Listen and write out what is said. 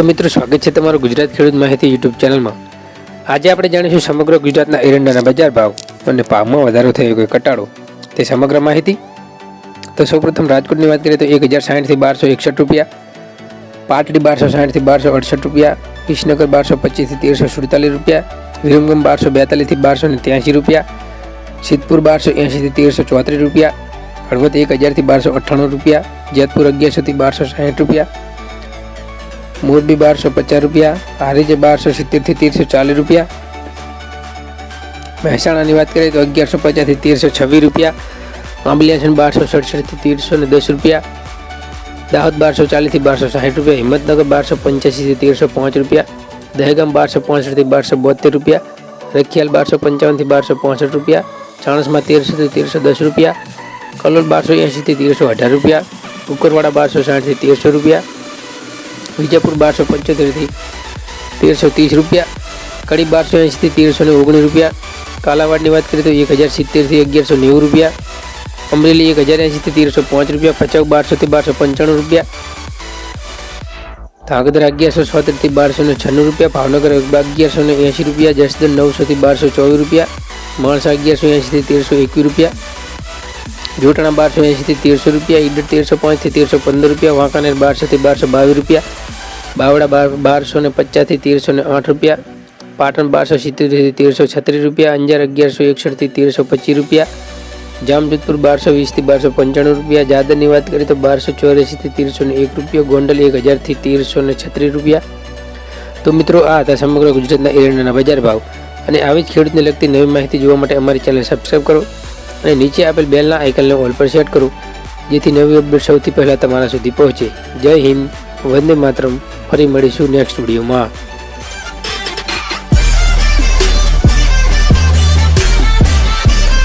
તો મિત્રો સ્વાગત છે તમારું ગુજરાત ખેડૂત માહિતી યુટ્યુબ ચેનલમાં. આજે આપણે જાણીશું સમગ્ર ગુજરાતના એરંડાના બજાર ભાવ અને ભાવમાં વધારો થયો કે ઘટાડો. તે સમગ્ર માહિતી. તો સૌપ્રથમ રાજકોટની વાત કરીએ તો એક હજાર સાઠથી બારસો એકસઠ રૂપિયા, પાટડી બારસો સાઠથી બારસો અડસઠ રૂપિયા, વિસનગર બારસો પચીસથી તેરસો સુડતાલીસ રૂપિયા, વિરમગમ બારસો બેતાલીસથી બારસો ને ત્યાંસી રૂપિયા, સિદ્ધપુર બારસો એંશીથી તેરસો ચોત્રીસ રૂપિયા, હળવદ એક હજારથી બારસો અઠ્ઠાણું રૂપિયા, જેતપુર અગિયારસોથી બારસો સાઠ રૂપિયા મોરબી બારસો પચાસ રૂપિયા હારીજે બારસો સિત્તેરથી તેરસો ચાલીસ રૂપિયા મહેસાણાની વાત કરીએ તો અગિયારસો પચાસથી તેરસો છવ્વીસ રૂપિયા આંબલિયાસન બારસો સડસઠથી તેરસો ને દસ રૂપિયા દાહોદ બારસો ચાલીસથી બારસો સાઠ રૂપિયા હિંમતનગર બારસો પંચ્યાસીથી તેરસો પાંચ રૂપિયા દહેગામ બારસો પાંસઠથી બારસો બોતેર રૂપિયા રખિયાલ બારસો પંચાવનથી બારસો પાંસઠ રૂપિયા ચાણસમાં તેરસોથી તેરસો દસ રૂપિયા કલોલ બારસો એંશીથી તેરસો અઢાર રૂપિયા કુકરવાડા બારસો સાઠથી તેરસો રૂપિયા વિજયપુર બારસો પંચોતેરથી તેરસો ત્રીસ રૂપિયા કડી બારસો એંશીથી તેરસો ને ઓગણીસ રૂપિયા કાલાવાડની વાત કરીએ તો એક હજાર સિત્તેરથી અગિયારસો નેવું રૂપિયા અમરેલી એક હજાર એંશીથી તેરસો પાંચ રૂપિયા ભચાઉ બારસોથી બારસો પંચાણું રૂપિયા ધાંગધ્રા અગિયારસો છોતેરથી બારસો ને છન્નું રૂપિયા ભાવનગર અગિયારસો ને એંશી રૂપિયા જસદણ નવસોથી બારસો ચોવીસ રૂપિયા માણસા અગિયારસો એંશીથી તેરસો એકવીસ રૂપિયા જોટાણા બારસો એંશીથી તેરસો રૂપિયા ઈડર તેરસો પાંચથી તેરસો પંદર રૂપિયા વાંકાનેર બારસોથી બારસો બાવીસ રૂપિયા બાવડા બાર, બારસો ને પચાસથી તેરસો ને આઠ રૂપિયા. પાટણ બારસો સિત્તેરથી તેરસો છત્રીસ રૂપિયા. અંજાર અગિયારસો એકસઠથી તેરસો પચીસ રૂપિયા. જામજોધપુર બારસો વીસથી બારસો પંચાણું રૂપિયા. જાદરની વાત કરીએ તો બારસો ચોર્યાસીથી તેરસો ને એક રૂપિયા. ગોંડલ એક હજારથી તેરસો ને છત્રીસ રૂપિયા. તો મિત્રો, આ હતા સમગ્ર ગુજરાતના એરંડાના બજાર ભાવ. અને આવી જ ખેડૂતને લગતી નવી માહિતી જોવા માટે અમારી ચેનલ સબસ્ક્રાઈબ કરો. અને નીચે આપેલ બેલના આઇકનને ઓલ પર સેટ કરો, જેથી નવી અપડેટ સૌથી પહેલાં તમારા સુધી પહોંચે. જય હિન્દ, વંદે માતરમ. ફરી મળીશું નેક્સ્ટ વિડીયોમાં.